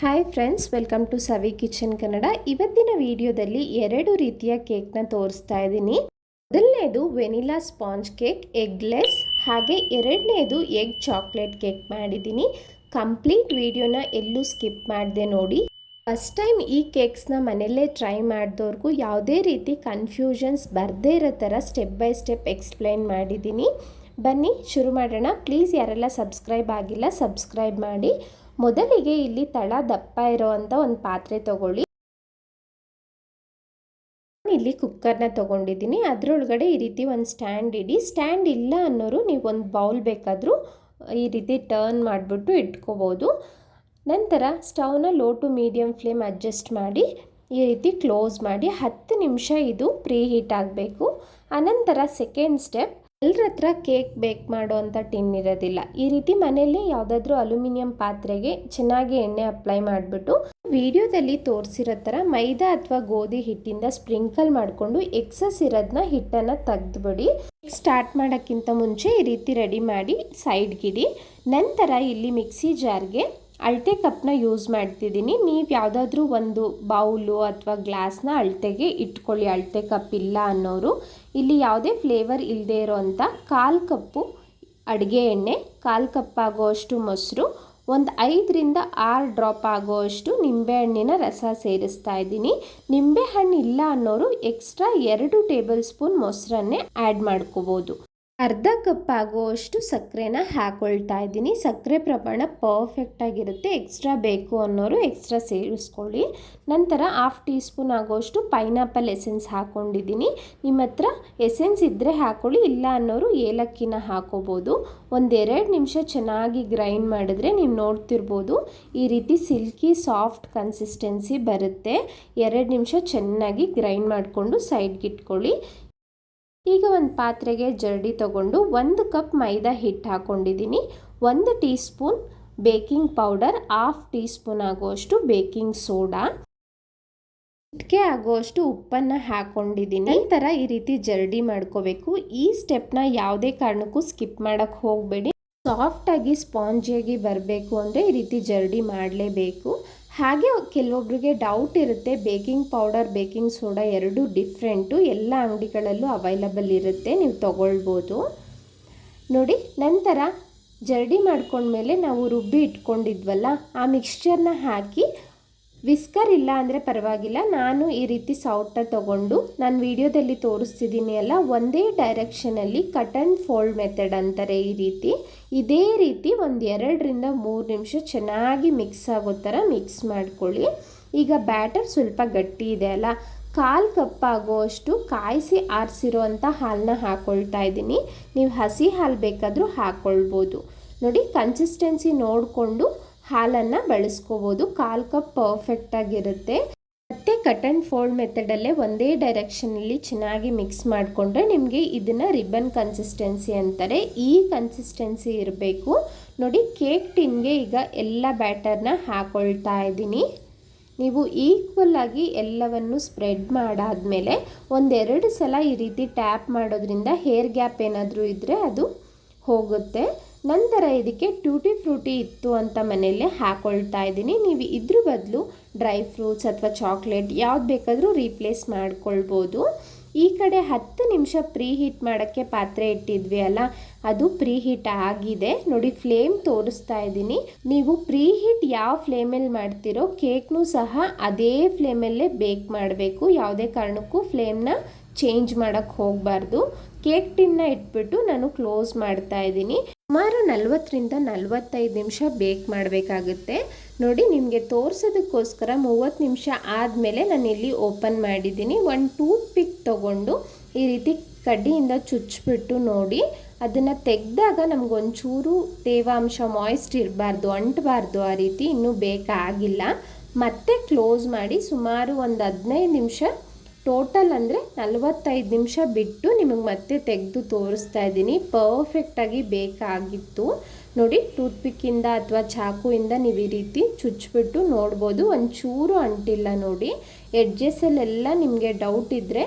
Hi friends welcome to Savi kitchen Kannada ಇವತ್ತಿನ ವಿಡಿಯೋದಲ್ಲಿ ಎರಡು ರೀತಿಯ ಕೇಕ್ನ ತೋರಿಸ್ತಾ ಇದ್ದೀನಿ. ಮೊದಲನೇದು ವೆನಿಲಾ ಸ್ಪಾಂಜ್ ಕೇಕ್ ಎಗ್ಲೆಸ್ ಹಾಗೆ ಎರಡನೇದು ಎಗ್ ಚಾಕ್ಲೇಟ್ ಕೇಕ್ ಮಾಡಿದ್ದೀನಿ. ಕಂಪ್ಲೀಟ್ ವಿಡಿಯೋನ ಎಲ್ಲೂ ಸ್ಕಿಪ್ ಮಾಡಿದೆ ನೋಡಿ. ಫಸ್ಟ್ ಟೈಮ್ ಈ ಕೇಕ್ಸ್ನ ಮನೆಯಲ್ಲೇ ಟ್ರೈ ಮಾಡಿದವ್ರಿಗೂ ಯಾವುದೇ ರೀತಿ ಕನ್ಫ್ಯೂಷನ್ಸ್ ಬರದೇ ಇರೋ ಥರ ಸ್ಟೆಪ್ ಬೈ ಸ್ಟೆಪ್ ಎಕ್ಸ್ಪ್ಲೈನ್ ಮಾಡಿದ್ದೀನಿ. ಬನ್ನಿ, ಶುರು ಮಾಡೋಣ. ಪ್ಲೀಸ್ ಯಾರೆಲ್ಲ ಸಬ್ಸ್ಕ್ರೈಬ್ ಆಗಿಲ್ಲ ಸಬ್ಸ್ಕ್ರೈಬ್ ಮಾಡಿ. ಮೊದಲಿಗೆ ಇಲ್ಲಿ ತಳ, ದಪ್ಪ ಇರೋವಂಥ ಒಂದು ಪಾತ್ರೆ ತಗೊಳ್ಳಿ. ಇಲ್ಲಿ ಕುಕ್ಕರ್ನ ತೊಗೊಂಡಿದ್ದೀನಿ. ಅದರೊಳಗಡೆ ಈ ರೀತಿ ಒಂದು ಸ್ಟ್ಯಾಂಡ್ ಇಡಿ. ಸ್ಟ್ಯಾಂಡ್ ಇಲ್ಲ ಅನ್ನೋರು ನೀವು ಒಂದು ಬೌಲ್ ಬೇಕಾದರೂ ಈ ರೀತಿ ಟರ್ನ್ ಮಾಡಿಬಿಟ್ಟು ಇಟ್ಕೋಬೋದು. ನಂತರ ಸ್ಟವ್ನ low to medium flame adjust ಮಾಡಿ ಈ ರೀತಿ ಕ್ಲೋಸ್ ಮಾಡಿ ಹತ್ತು ನಿಮಿಷ ಇದು ಪ್ರೀ ಹೀಟ್ ಆಗಬೇಕು. ಅನಂತರ ಸೆಕೆಂಡ್ ಸ್ಟೆಪ್ ಎಲ್ಲರ ಹತ್ರ ಕೇಕ್ ಬೇಕ್ ಮಾಡುವಂಥ ಟಿನ್ ಇರೋದಿಲ್ಲ. ಈ ರೀತಿ ಮನೆಯಲ್ಲೇ ಯಾವುದಾದ್ರೂ ಅಲ್ಯೂಮಿನಿಯಂ ಪಾತ್ರೆಗೆ ಚೆನ್ನಾಗಿ ಎಣ್ಣೆ ಅಪ್ಲೈ ಮಾಡಿಬಿಟ್ಟು ವಿಡಿಯೋದಲ್ಲಿ ತೋರಿಸಿರೋ ಥರ ಮೈದಾ ಅಥವಾ ಗೋಧಿ ಹಿಟ್ಟಿಂದ ಸ್ಪ್ರಿಂಕಲ್ ಮಾಡಿಕೊಂಡು ಎಕ್ಸಸ್ ಇರೋದನ್ನ ಹಿಟ್ಟನ್ನು ತೆಗೆದುಬಿಡಿ. ಸ್ಟಾರ್ಟ್ ಮಾಡೋಕ್ಕಿಂತ ಮುಂಚೆ ಈ ರೀತಿ ರೆಡಿ ಮಾಡಿ ಸೈಡ್ಗಿಡಿ. ನಂತರ ಇಲ್ಲಿ ಮಿಕ್ಸಿ ಜಾರ್ಗೆ ಅಳತೆ ಕಪ್ನ ಯೂಸ್ ಮಾಡ್ತಿದ್ದೀನಿ. ನೀವು ಯಾವುದಾದ್ರೂ ಒಂದು ಬೌಲು ಅಥವಾ ಗ್ಲಾಸ್ನ ಅಳತೆಗೆ ಇಟ್ಕೊಳ್ಳಿ. ಅಳತೆ ಕಪ್ ಇಲ್ಲ ಅನ್ನೋರು. ಇಲ್ಲಿ ಯಾವುದೇ ಫ್ಲೇವರ್ ಇಲ್ಲದೆ ಇರೋವಂಥ ಕಾಲು ಕಪ್ಪು ಅಡುಗೆ ಎಣ್ಣೆ, ಕಾಲು ಕಪ್ ಮೊಸರು, ಒಂದು ಐದರಿಂದ ಆರು ಡ್ರಾಪ್ ಆಗೋವಷ್ಟು ನಿಂಬೆಹಣ್ಣಿನ ರಸ ಸೇರಿಸ್ತಾ ಇದ್ದೀನಿ. ನಿಂಬೆಹಣ್ಣು ಇಲ್ಲ ಅನ್ನೋರು ಎಕ್ಸ್ಟ್ರಾ ಎರಡು ಟೇಬಲ್ ಸ್ಪೂನ್ ಮೊಸರನ್ನೇ ಆ್ಯಡ್ ಮಾಡ್ಕೋಬೋದು. ಅರ್ಧ ಕಪ್ ಆಗುವಷ್ಟು ಸಕ್ಕರೆನ ಹಾಕ್ಕೊಳ್ತಾ ಇದ್ದೀನಿ. ಸಕ್ಕರೆ ಪ್ರಮಾಣ ಪರ್ಫೆಕ್ಟಾಗಿರುತ್ತೆ ಎಕ್ಸ್ಟ್ರಾ ಬೇಕು ಅನ್ನೋರು ಎಕ್ಸ್ಟ್ರಾ ಸೇರಿಸ್ಕೊಳ್ಳಿ. ನಂತರ ಹಾಫ್ ಟೀ ಸ್ಪೂನ್ ಆಗೋಷ್ಟು ಪೈನಾಪಲ್ ಎಸೆನ್ಸ್ ಹಾಕ್ಕೊಂಡಿದ್ದೀನಿ ನಿಮ್ಮ ಹತ್ರ ಎಸೆನ್ಸ್ ಇದ್ದರೆ ಹಾಕ್ಕೊಳ್ಳಿ ಇಲ್ಲ ಅನ್ನೋರು ಏಲಕ್ಕಿನ ಹಾಕೋಬೋದು. ಒಂದೆರಡು ನಿಮಿಷ ಚೆನ್ನಾಗಿ ಗ್ರೈಂಡ್ ಮಾಡಿದ್ರೆ ನೀವು ನೋಡ್ತಿರ್ಬೋದು. ಈ ರೀತಿ ಸಿಲ್ಕಿ ಸಾಫ್ಟ್ ಕನ್ಸಿಸ್ಟೆನ್ಸಿ ಬರುತ್ತೆ. ಎರಡು ನಿಮಿಷ ಚೆನ್ನಾಗಿ ಗ್ರೈಂಡ್ ಮಾಡಿಕೊಂಡು ಸೈಡ್ಗೆ ಇಟ್ಕೊಳ್ಳಿ. ಈಗ ಒಂದು ಪಾತ್ರೆಗೆ ಜರಡಿ ತಗೊಂಡು ಒಂದು ಕಪ್ ಮೈದಾ ಹಿಟ್ಟು ಹಾಕ್ಕೊಂಡಿದ್ದೀನಿ ಒಂದು teaspoon baking powder, half teaspoon ಆಗುವಷ್ಟು ಬೇಕಿಂಗ್ ಸೋಡಾ. ಇಟ್ಕೆ ಆಗುವಷ್ಟು ಉಪ್ಪನ್ನು ಹಾಕ್ಕೊಂಡಿದ್ದೀನಿ ನಂತರ ಈ ರೀತಿ ಜರಡಿ ಮಾಡ್ಕೋಬೇಕು. ಈ ಸ್ಟೆಪ್ನ ಯಾವುದೇ ಕಾರಣಕ್ಕೂ ಸ್ಕಿಪ್ ಮಾಡೋಕ್ಕೆ ಹೋಗಬೇಡಿ. ಸಾಫ್ಟಾಗಿ ಸ್ಪಾಂಜಿಯಾಗಿ ಬರಬೇಕು ಅಂದರೆ ಈ ರೀತಿ ಜರಡಿ ಮಾಡಲೇಬೇಕು. ಹಾಗೆ ಕೆಲವೊಬ್ಬರಿಗೆ ಡೌಟ್ ಇರುತ್ತೆ. ಬೇಕಿಂಗ್ ಪೌಡರ್ ಬೇಕಿಂಗ್ ಸೋಡಾ ಎರಡು ಡಿಫ್ರೆಂಟು ಎಲ್ಲ ಅಂಗಡಿಗಳಲ್ಲೂ ಅವೈಲಬಲ್ ಇರುತ್ತೆ. ನೀವು ತಗೊಳ್ಬೋದು. ನೋಡಿ, ನಂತರ ಜರಡಿ ಮಾಡ್ಕೊಂಡ್ಮೇಲೆ ನಾವು ರುಬ್ಬಿ ಇಟ್ಕೊಂಡಿದ್ವಲ್ಲ, ಆ ಮಿಕ್ಸ್ಚರ್ನ ಹಾಕಿ ವಿಸ್ಕರ್ ಇಲ್ಲ ಅಂದರೆ ಪರವಾಗಿಲ್ಲ. ನಾನು ಈ ರೀತಿ ಸೌಟ ತಗೊಂಡು ನಾನು ವಿಡಿಯೋದಲ್ಲಿ ತೋರಿಸ್ತಿದ್ದೀನಿ ಅಲ್ಲ, ಒಂದೇ ಡೈರೆಕ್ಷನಲ್ಲಿ ಕಟ್ ಆ್ಯಂಡ್ ಫೋಲ್ಡ್ ಮೆಥಡ್ ಅಂತಾರೆ ಈ ರೀತಿ. ಇದೇ ರೀತಿ ಒಂದು ಎರಡರಿಂದ ಮೂರು ನಿಮಿಷ ಚೆನ್ನಾಗಿ ಮಿಕ್ಸ್ ಆಗೋ ಥರ ಮಿಕ್ಸ್ ಮಾಡ್ಕೊಳ್ಳಿ. ಈಗ ಬ್ಯಾಟರ್ ಸ್ವಲ್ಪ ಗಟ್ಟಿ ಇದೆ ಅಲ್ಲ, ಕಾಲು ಕಪ್ ಆಗುವಷ್ಟು ಕಾಯಿಸಿ ಆರಿಸಿರೋ ಅಂಥ ಹಾಲನ್ನ ಹಾಕ್ಕೊಳ್ತಾ ಇದ್ದೀನಿ. ನೀವು ಹಸಿ ಹಾಲು ಬೇಕಾದರೂ ಹಾಕ್ಕೊಳ್ಬೋದು ನೋಡಿ ಕನ್ಸಿಸ್ಟೆನ್ಸಿ ನೋಡಿಕೊಂಡು ಹಾಲನ್ನು ಬಳಸ್ಕೋಬೋದು. ಕಾಲು ಕಪ್ ಪರ್ಫೆಕ್ಟಾಗಿರುತ್ತೆ ಮತ್ತು ಕಟ್ ಆ್ಯಂಡ್ ಫೋಲ್ಡ್ ಮೆಥಡಲ್ಲೇ ಒಂದೇ ಡೈರೆಕ್ಷನಲ್ಲಿ ಚೆನ್ನಾಗಿ ಮಿಕ್ಸ್ ಮಾಡಿಕೊಂಡ್ರೆ ನಿಮಗೆ ಇದನ್ನು ರಿಬನ್ ಕನ್ಸಿಸ್ಟೆನ್ಸಿ ಅಂತಾರೆ. ಈ ಕನ್ಸಿಸ್ಟೆನ್ಸಿ ಇರಬೇಕು. ನೋಡಿ ಕೇಕ್ ಟಿನ್ಗೆ ಈಗ ಎಲ್ಲ ಬ್ಯಾಟರ್ನ ಹಾಕೊಳ್ತಾ ಇದ್ದೀನಿ. ನೀವು ಈಕ್ವಲ್ ಆಗಿ ಎಲ್ಲವನ್ನು ಸ್ಪ್ರೆಡ್ ಮಾಡಾದಮೇಲೆ ಒಂದೆರಡು ಸಲ ಈ ರೀತಿ ಟ್ಯಾಪ್ ಮಾಡೋದ್ರಿಂದ ಹೇರ್ ಗ್ಯಾಪ್ ಏನಾದರೂ ಇದ್ದರೆ ಅದು ಹೋಗುತ್ತೆ. ನಂತರ ಇದಕ್ಕೆ ಟೂಟಿ ಫ್ರೂಟಿ ಇತ್ತು ಅಂತ ಮನೆಯಲ್ಲೇ ಹಾಕೊಳ್ತಾ ಇದ್ದೀನಿ. ನೀವು ಇದ್ರ ಬದಲು ಡ್ರೈ ಫ್ರೂಟ್ಸ್ ಅಥವಾ ಚಾಕ್ಲೇಟ್ ಯಾವ್ದು ಬೇಕಾದರೂ ರೀಪ್ಲೇಸ್ ಮಾಡ್ಕೊಳ್ಬೋದು. ಈ ಕಡೆ ಹತ್ತು ನಿಮಿಷ ಪ್ರೀ ಹೀಟ್ ಮಾಡೋಕ್ಕೆ ಪಾತ್ರೆ ಇಟ್ಟಿದ್ವಿ ಅಲ್ಲ, ಅದು ಪ್ರೀ ಹೀಟ್ ಆಗಿದೆ. ನೋಡಿ, ಫ್ಲೇಮ್ ತೋರಿಸ್ತಾ ಇದ್ದೀನಿ. ನೀವು ಪ್ರೀ ಹೀಟ್ ಯಾವ ಫ್ಲೇಮಲ್ಲಿ ಮಾಡ್ತೀರೋ ಕೇಕ್ನೂ ಸಹ ಅದೇ ಫ್ಲೇಮಲ್ಲೇ ಬೇಕ್ ಮಾಡಬೇಕು. ಯಾವುದೇ ಕಾರಣಕ್ಕೂ ಫ್ಲೇಮ್ನ ಚೇಂಜ್ ಮಾಡೋಕ್ಕೆ ಹೋಗಬಾರ್ದು. ಕೇಕ್ ಟಿನ್ನ ಇಟ್ಬಿಟ್ಟು ನಾನು ಕ್ಲೋಸ್ ಮಾಡ್ತಾ ಇದ್ದೀನಿ. ಸುಮಾರು ನಲ್ವತ್ತರಿಂದ ನಲ್ವತ್ತೈದು ನಿಮಿಷ ಬೇಕ್ ಮಾಡಬೇಕಾಗುತ್ತೆ. ನೋಡಿ, ನಿಮಗೆ ತೋರಿಸೋದಕ್ಕೋಸ್ಕರ ಮೂವತ್ತು ನಿಮಿಷ ಆದಮೇಲೆ ಇಲ್ಲಿ ಓಪನ್ ಮಾಡಿದ್ದೀನಿ. ಒಂದು ಟೂತ್ ಪಿಕ್ ತೊಗೊಂಡು ಈ ರೀತಿ ಕಡ್ಡಿಯಿಂದ ಚುಚ್ಚಿಬಿಟ್ಟು ನೋಡಿ, ಅದನ್ನು ತೆಗೆದಾಗ ನಮಗೊಂಚೂರು ತೇವಾಂಶ ಮಾಯ್ಸ್ಟ್ ಇರಬಾರ್ದು, ಅಂಟಬಾರ್ದು ಆ ರೀತಿ ಇನ್ನೂ ಬೇಕಾಗಿಲ್ಲ. ಮತ್ತೆ ಕ್ಲೋಸ್ ಮಾಡಿ ಸುಮಾರು ಒಂದು ಹದಿನೈದು ನಿಮಿಷ ಟೋಟಲ್ ಅಂದರೆ ನಲವತ್ತೈದು ನಿಮಿಷ ಬಿಟ್ಟು ನಿಮಗೆ ಮತ್ತೆ ತೆಗೆದು ತೋರಿಸ್ತಾ ಇದ್ದೀನಿ. ಪರ್ಫೆಕ್ಟಾಗಿ ಬೇಕಾಗಿತ್ತು. ನೋಡಿ ಟೂತ್ ಪಿಕ್ಕಿಂದ ಅಥವಾ ಚಾಕುವಿಂದ ನೀವು ಈ ರೀತಿ ಚುಚ್ಚಿಬಿಟ್ಟು ನೋಡ್ಬೋದು. ಒಂಚೂರು ಅಂಟಿಲ್ಲ ನೋಡಿ. ಎಡ್ಜಸ್ಸಲ್ಲೆಲ್ಲ ನಿಮಗೆ ಡೌಟ್ ಇದ್ದರೆ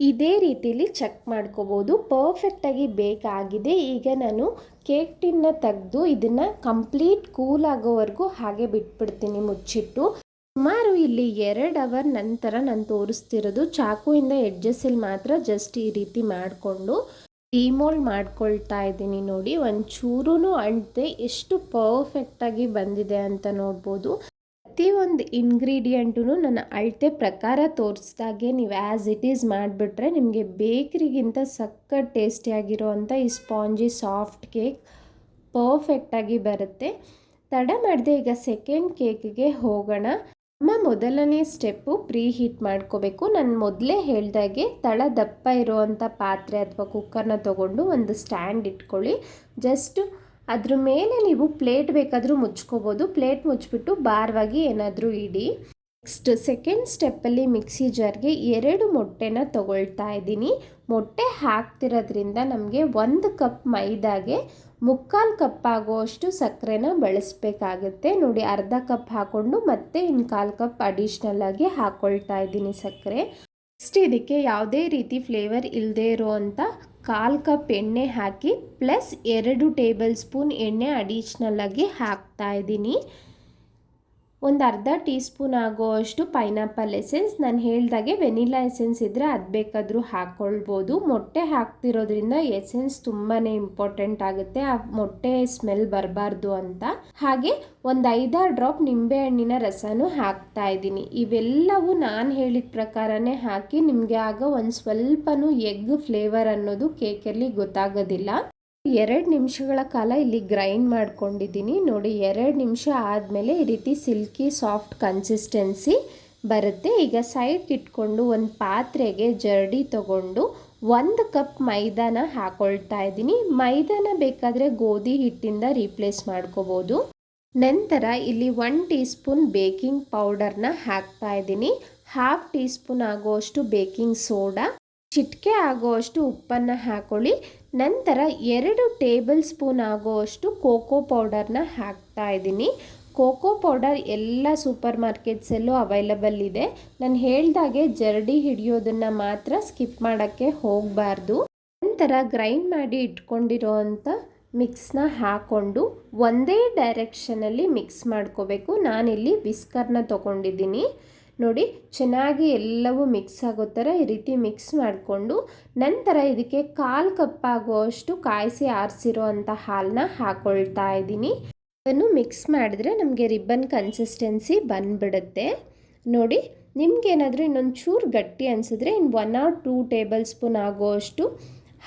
ಇದೇ ರೀತಿಲಿ ಚೆಕ್ ಮಾಡ್ಕೋಬೋದು. ಪರ್ಫೆಕ್ಟಾಗಿ ಬೇಕಾಗಿದೆ. ಈಗ ನಾನು ಕೇಕ್ ಟಿನ್ನ ತೆಗೆದು ಇದನ್ನು ಕಂಪ್ಲೀಟ್ ಕೂಲ್ ಆಗೋವರೆಗೂ ಹಾಗೆ ಬಿಟ್ಬಿಡ್ತೀನಿ, ಮುಚ್ಚಿಟ್ಟು. ಸುಮಾರು ಇಲ್ಲಿ ಎರಡು ಅವರ್ ನಂತರ ನಾನು ತೋರಿಸ್ತಿರೋದು. ಚಾಕುವಿಂದ ಎಡ್ಜಸ್ಸಲ್ಲಿ ಮಾತ್ರ ಜಸ್ಟ್ ಈ ರೀತಿ ಮಾಡಿಕೊಂಡು ಡಿಮೋಲ್ಡ್ ಮಾಡ್ಕೊಳ್ತಾ ಇದ್ದೀನಿ ನೋಡಿ. ಒಂಚೂರೂ ಅಂಟದೆ ಎಷ್ಟು ಪರ್ಫೆಕ್ಟಾಗಿ ಬಂದಿದೆ ಅಂತ ನೋಡ್ಬೋದು. ಪ್ರತಿಯೊಂದು ಇಂಗ್ರೀಡಿಯೆಂಟು ನನ್ನ ಅಳತೆ ಪ್ರಕಾರ ತೋರಿಸ್ದಾಗೆ ನೀವು ಆ್ಯಸ್ ಇಟ್ ಈಸ್ ಮಾಡಿಬಿಟ್ರೆ ನಿಮಗೆ ಬೇಕ್ರಿಗಿಂತ ಸಕ್ಕತ್ ಟೇಸ್ಟಿಯಾಗಿರೋ ಅಂಥ ಈ ಸ್ಪಾಂಜಿ ಸಾಫ್ಟ್ ಕೇಕ್ ಪರ್ಫೆಕ್ಟಾಗಿ ಬರುತ್ತೆ. ತಡ ಮಾಡಿದೆ ಈಗ ಸೆಕೆಂಡ್ ಕೇಕ್ಗೆ ಹೋಗೋಣ. ನಮ್ಮ ಮೊದಲನೇ ಸ್ಟೆಪ್ಪು ಪ್ರೀ ಹೀಟ್ ಮಾಡ್ಕೋಬೇಕು. ನಾನು ಮೊದಲೇ ಹೇಳ್ದಾಗೆ ತಳ ದಪ್ಪ ಇರೋವಂಥ ಪಾತ್ರೆ ಅಥವಾ ಕುಕ್ಕರ್ನ ತೊಗೊಂಡು ಒಂದು ಸ್ಟ್ಯಾಂಡ್ ಇಟ್ಕೊಳ್ಳಿ. ಜಸ್ಟ್ ಅದ್ರ ಮೇಲೆ ನೀವು ಪ್ಲೇಟ್ ಬೇಕಾದರೂ ಮುಚ್ಕೋಬೋದು. ಪ್ಲೇಟ್ ಮುಚ್ಚಿಬಿಟ್ಟು ಭಾರವಾಗಿ ಏನಾದರೂ ಇಡಿ. ನೆಕ್ಸ್ಟ್ ಸೆಕೆಂಡ್ ಸ್ಟೆಪ್ಪಲ್ಲಿ ಮಿಕ್ಸಿ ಜಾರ್ಗೆ ಎರಡು ಮೊಟ್ಟೆನ ತಗೊಳ್ತಾ ಇದ್ದೀನಿ. ಮೊಟ್ಟೆ ಹಾಕ್ತಿರೋದ್ರಿಂದ ನಮಗೆ ಒಂದು ಕಪ್ ಮೈದಾಗೆ ಮುಕ್ಕಾಲು ಕಪ್ ಆಗುವಷ್ಟು ಸಕ್ಕರೆನ ಬಳಸಬೇಕಾಗುತ್ತೆ. ನೋಡಿ, ಅರ್ಧ ಕಪ್ ಹಾಕ್ಕೊಂಡು ಮತ್ತೆ ಇನ್ನು ಕಾಲು ಕಪ್ ಅಡಿಷ್ನಲ್ ಆಗಿ ಹಾಕ್ಕೊಳ್ತಾ ಇದ್ದೀನಿ ಸಕ್ಕರೆ. ನೆಕ್ಸ್ಟ್ ಇದಕ್ಕೆ ಯಾವುದೇ ರೀತಿ ಫ್ಲೇವರ್ ಇಲ್ಲದೇ ಇರೋವಂಥ ಕಾಲು ಕಪ್ ಎಣ್ಣೆ ಹಾಕಿ ಪ್ಲಸ್ ಎರಡು ಟೇಬಲ್ ಸ್ಪೂನ್ ಎಣ್ಣೆ ಅಡಿಷ್ನಲ್ ಆಗಿ ಹಾಕ್ತಾ ಇದ್ದೀನಿ. ಒಂದು ಅರ್ಧ ಟೀ ಸ್ಪೂನ್ ಆಗೋವಷ್ಟು ಪೈನಾಪಲ್ ಎಸೆನ್ಸ್ ನಾನು ಹೇಳ್ದಾಗೆ ವೆನಿಲಾ ಎಸೆನ್ಸ್ ಇದ್ದರೆ ಅದು ಬೇಕಾದರೂ ಹಾಕ್ಕೊಳ್ಬೋದು ಮೊಟ್ಟೆ ಹಾಕ್ತಿರೋದ್ರಿಂದ ಎಸೆನ್ಸ್ ತುಂಬಾ ಇಂಪಾರ್ಟೆಂಟ್ ಆಗುತ್ತೆ. ಆ ಮೊಟ್ಟೆ ಸ್ಮೆಲ್ ಬರಬಾರ್ದು ಅಂತ. ಹಾಗೆ ಒಂದು ಐದಾರು ಡ್ರಾಪ್ ನಿಂಬೆಹಣ್ಣಿನ ರಸನೂ ಹಾಕ್ತಾ ಇದ್ದೀನಿ. ಇವೆಲ್ಲವೂ ನಾನು ಹೇಳಿದ ಪ್ರಕಾರನೇ ಹಾಕಿ ನಿಮಗೆ ಆಗ ಒಂದು ಸ್ವಲ್ಪನೂ ಎಗ್ ಫ್ಲೇವರ್ ಅನ್ನೋದು ಕೇಕಲ್ಲಿ ಗೊತ್ತಾಗೋದಿಲ್ಲ. ಎರಡು ನಿಮಿಷಗಳ ಕಾಲ ಇಲ್ಲಿ ಗ್ರೈಂಡ್ ಮಾಡ್ಕೊಂಡಿದ್ದೀನಿ. ನೋಡಿ, ಎರಡು ನಿಮಿಷ ಆದಮೇಲೆ ಈ ರೀತಿ ಸಿಲ್ಕಿ, ಸಾಫ್ಟ್ ಕನ್ಸಿಸ್ಟೆನ್ಸಿ ಬರುತ್ತೆ. ಈಗ ಸೈಡ್ ಇಟ್ಕೊಂಡು ಒಂದು ಪಾತ್ರೆಗೆ ಜರಡಿ ತಗೊಂಡು ಒಂದು ಕಪ್ ಮೈದಾನ ಹಾಕೊಳ್ತಾ ಇದ್ದೀನಿ. ಮೈದಾನ ಬೇಕಾದರೆ ಗೋಧಿ ಹಿಟ್ಟಿಂದ ರೀಪ್ಲೇಸ್ ಮಾಡ್ಕೋಬೋದು. ನಂತರ ಇಲ್ಲಿ ಒನ್ ಟೀ ಸ್ಪೂನ್ ಬೇಕಿಂಗ್ ಪೌಡರ್ನ ಹಾಕ್ತಾ ಇದ್ದೀನಿ. ಹಾಫ್ ಟೀ ಸ್ಪೂನ್ ಆಗುವಷ್ಟು ಬೇಕಿಂಗ್ ಸೋಡಾ ಚಿಟಿಕೆ ಆಗುವಷ್ಟು ಉಪ್ಪನ್ನು ಹಾಕೊಳ್ಳಿ. ನಂತರ ಎರಡು ಟೇಬಲ್ ಸ್ಪೂನ್ ಆಗುವಷ್ಟು ಕೋಕೋ ಪೌಡರ್ನ ಹಾಕ್ತಾ ಇದ್ದೀನಿ. ಕೋಕೋ ಪೌಡರ್ ಎಲ್ಲ ಸೂಪರ್ ಮಾರ್ಕೆಟ್ಸಲ್ಲೂ ಅವೈಲಬಲ್ ಇದೆ. ನಾನು ಹೇಳ್ದಾಗೆ ಜರಡಿ ಹಿಡಿಯೋದನ್ನು ಮಾತ್ರ ಸ್ಕಿಪ್ ಮಾಡೋಕ್ಕೆ ಹೋಗಬಾರ್ದು. ನಂತರ ಗ್ರೈಂಡ್ ಮಾಡಿ ಇಟ್ಕೊಂಡಿರೋ ಅಂಥ ಮಿಕ್ಸ್ನ ಹಾಕ್ಕೊಂಡು ಒಂದೇ ಡೈರೆಕ್ಷನಲ್ಲಿ ಮಿಕ್ಸ್ ಮಾಡ್ಕೋಬೇಕು. ನಾನಿಲ್ಲಿ ವಿಸ್ಕರ್ನ ತೊಗೊಂಡಿದ್ದೀನಿ. ನೋಡಿ, ಚೆನ್ನಾಗಿ ಎಲ್ಲವೂ ಮಿಕ್ಸ್ ಆಗೋ ಥರ ಈ ರೀತಿ ಮಿಕ್ಸ್ ಮಾಡಿಕೊಂಡು ನಂತರ ಇದಕ್ಕೆ ಕಾಲು ಕಪ್ ಅಷ್ಟು ಕಾಯಿಸಿ ಆರಿಸಿರೋ ಅಂಥ ಹಾಲನ್ನ ಹಾಕ್ಕೊಳ್ತಾ ಇದ್ದೀನಿ. ಅದನ್ನು ಮಿಕ್ಸ್ ಮಾಡಿದ್ರೆ ನಮಗೆ ರಿಬ್ಬನ್ ಕನ್ಸಿಸ್ಟೆನ್ಸಿ ಬಂದ್ಬಿಡುತ್ತೆ. ನೋಡಿ, ನಿಮ್ಗೇನಾದರೂ ಇನ್ನೊಂದು ಚೂರು ಗಟ್ಟಿ ಅನಿಸಿದ್ರೆ ಇನ್ನು one or two tablespoon ಆಗುವಷ್ಟು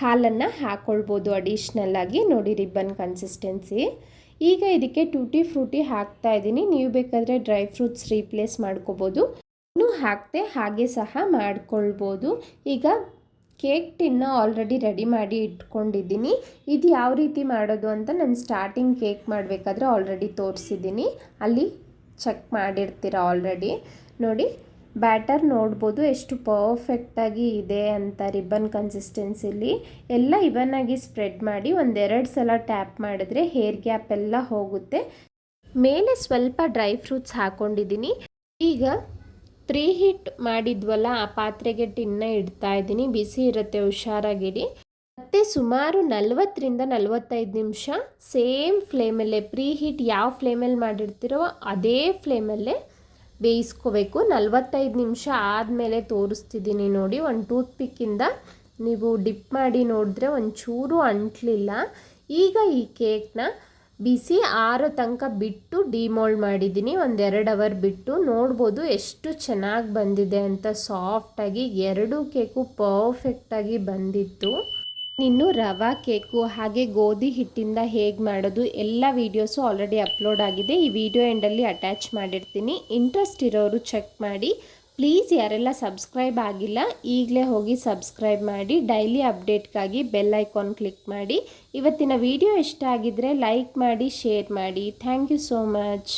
ಹಾಲನ್ನು ಹಾಕ್ಕೊಳ್ಬೋದು ಅಡಿಷ್ನಲ್ಲಾಗಿ ನೋಡಿ ರಿಬ್ಬನ್ ಕನ್ಸಿಸ್ಟೆನ್ಸಿ ಈಗ ಇದಕ್ಕೆ ಟೂಟಿ ಫ್ರೂಟಿ ಹಾಕ್ತಾ ಇದ್ದೀನಿ. ನೀವು ಬೇಕಾದರೆ ಡ್ರೈ ಫ್ರೂಟ್ಸ್ ರೀಪ್ಲೇಸ್ ಮಾಡ್ಕೋಬೋದು. ಇನ್ನೂ ಹಾಕ್ತೆ ಹಾಗೆ ಸಹ ಮಾಡ್ಕೊಳ್ಬೋದು. ಈಗ ಕೇಕ್ ಟಿನ್ನ ಆಲ್ರೆಡಿ ರೆಡಿ ಮಾಡಿ ಇಟ್ಕೊಂಡಿದ್ದೀನಿ. ಇದು ಯಾವ ರೀತಿ ಮಾಡೋದು ಅಂತ ನಾನು ಸ್ಟಾರ್ಟಿಂಗ್ ಕೇಕ್ ಮಾಡಬೇಕಾದ್ರೆ ಆಲ್ರೆಡಿ ತೋರಿಸಿದ್ದೀನಿ. ಅಲ್ಲಿ ಚೆಕ್ ಮಾಡಿರ್ತೀರ ಆಲ್ರೆಡಿ. ನೋಡಿ. ಬ್ಯಾಟರ್ ನೋಡ್ಬೋದು ಎಷ್ಟು ಪರ್ಫೆಕ್ಟಾಗಿ ಇದೆ ಅಂತ ರಿಬ್ಬನ್ ಕನ್ಸಿಸ್ಟೆನ್ಸಿಲಿ ಎಲ್ಲ ಇವನ್ನಾಗಿ ಸ್ಪ್ರೆಡ್ ಮಾಡಿ ಒಂದೆರಡು ಸಲ ಟ್ಯಾಪ್ ಮಾಡಿದ್ರೆ ಹೇರ್ ಗ್ಯಾಪ್ ಎಲ್ಲ ಹೋಗುತ್ತೆ. ಮೇಲೆ ಸ್ವಲ್ಪ ಡ್ರೈ ಫ್ರೂಟ್ಸ್ ಹಾಕ್ಕೊಂಡಿದ್ದೀನಿ ಈಗ ಪ್ರೀ ಹೀಟ್ ಮಾಡಿದ್ವಲ್ಲ, ಆ ಪಾತ್ರೆಗೆ ಟಿನ್ನ ಇಡ್ತಾ ಇದ್ದೀನಿ. ಬಿಸಿ ಇರುತ್ತೆ, ಹುಷಾರಾಗಿಡಿ. ಮತ್ತು ಸುಮಾರು ನಲ್ವತ್ತರಿಂದ ನಲವತ್ತೈದು ನಿಮಿಷ ಸೇಮ್ ಫ್ಲೇಮಲ್ಲೇ, ಪ್ರೀ ಹೀಟ್ ಯಾವ ಫ್ಲೇಮಲ್ಲಿ ಮಾಡಿರ್ತೀರೋ ಅದೇ ಫ್ಲೇಮಲ್ಲೇ ಬೇಯಿಸ್ಕೋಬೇಕು. ನಲ್ವತ್ತೈದು ನಿಮಿಷ ಆದಮೇಲೆ ತೋರಿಸ್ತಿದ್ದೀನಿ ನೋಡಿ. ಒಂದು ಟೂತ್ ಪಿಕ್ಕಿಂದ ನೀವು ಡಿಪ್ ಮಾಡಿ ನೋಡಿದ್ರೆ ಒಂಚೂರು ಅಂಟಲಿಲ್ಲ. ಈಗ ಈ ಕೇಕ್ನ ಬಿಸಿ ಆರು ತನಕ ಬಿಟ್ಟು ಡಿಮೋಲ್ಡ್ ಮಾಡಿದ್ದೀನಿ. ಒಂದೆರಡು ಅವರ್ ಬಿಟ್ಟು ನೋಡ್ಬೋದು ಎಷ್ಟು ಚೆನ್ನಾಗಿ ಬಂದಿದೆ ಅಂತ ಸಾಫ್ಟಾಗಿ. ಎರಡೂ ಕೇಕು ಪರ್ಫೆಕ್ಟಾಗಿ ಬಂದಿತ್ತು. ಇನ್ನು ರವಾ, ಕೇಕು ಹಾಗೆ ಗೋಧಿ ಹಿಟ್ಟಿಂದ ಹೇಗೆ ಮಾಡೋದು ಎಲ್ಲ ವೀಡಿಯೋಸು ಆಲ್ರೆಡಿ ಅಪ್ಲೋಡ್ ಆಗಿದೆ. ಈ ವಿಡಿಯೋ ಎಂಡಲ್ಲಿ ಅಟ್ಯಾಚ್ ಮಾಡಿರ್ತೀನಿ. ಇಂಟ್ರೆಸ್ಟ್ ಇರೋರು ಚೆಕ್ ಮಾಡಿ. ಪ್ಲೀಸ್ ಯಾರೆಲ್ಲ ಸಬ್ಸ್ಕ್ರೈಬ್ ಆಗಿಲ್ಲ, ಈಗಲೇ ಹೋಗಿ ಸಬ್ಸ್ಕ್ರೈಬ್ ಮಾಡಿ. ಡೈಲಿ ಅಪ್ಡೇಟ್ಗಾಗಿ ಬೆಲ್ ಐಕಾನ್ ಕ್ಲಿಕ್ ಮಾಡಿ. ಇವತ್ತಿನ ವಿಡಿಯೋ ಇಷ್ಟ ಆಗಿದ್ದರೆ ಲೈಕ್ ಮಾಡಿ ಶೇರ್ ಮಾಡಿ. Thank you so much